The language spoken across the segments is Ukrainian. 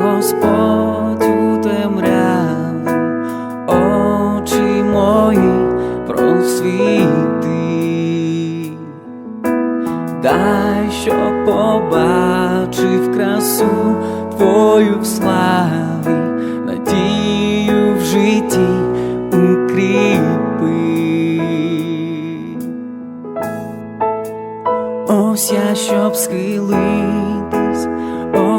Господь у очі мої просвіти, дай, щоб побачив красу Твою в славі, надію в житті укріпи. Ось я, щоб схилитись,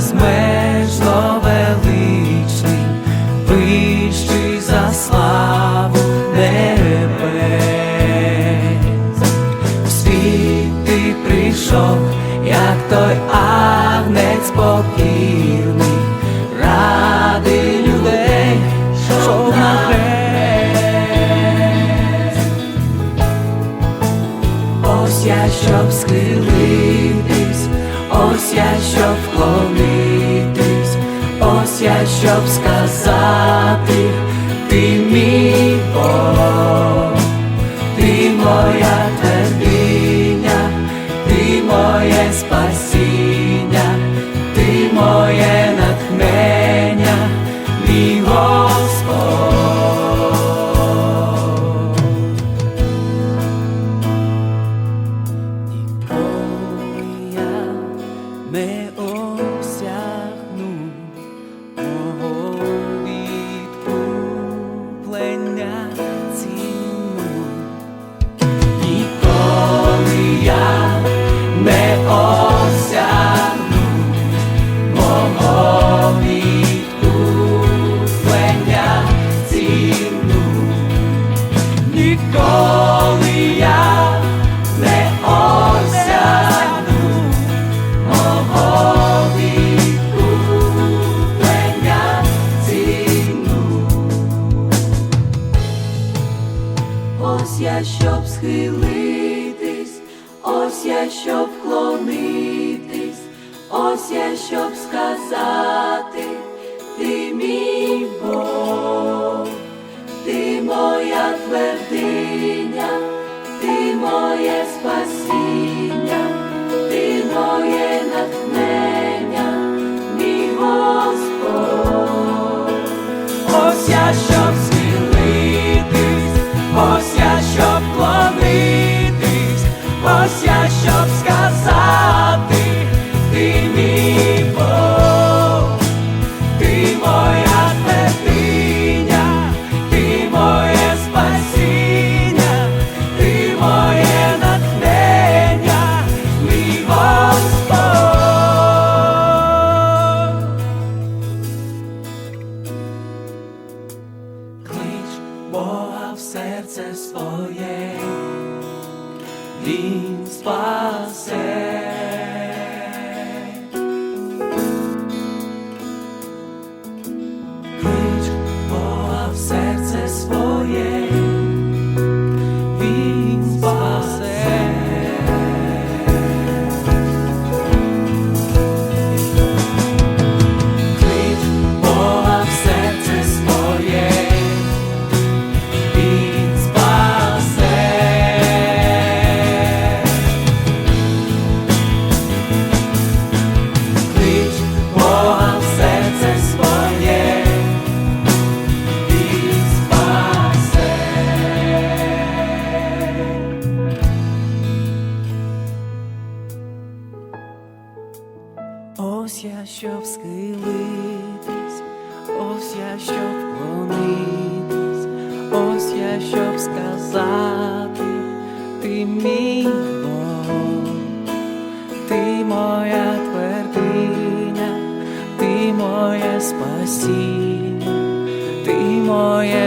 Безмежно величний, вищий за славу небес. В світ ти прийшов, як той агнець покірний, ради людей, що на хрест. Ось я, щоб схилитись, ось я, щоб вклонитись, ось я, щоб сказати, ти мій Бог, 目を щоб схилитись, ось я, щоб вклонитись, ось я, щоб сказати, ти мій limpa céu. Щоб схилитись, ось я, щоб вклонитись, ось я, щоб сказати, ти мій Бог, ти моя твердиня, ти моє спасіння, ти моє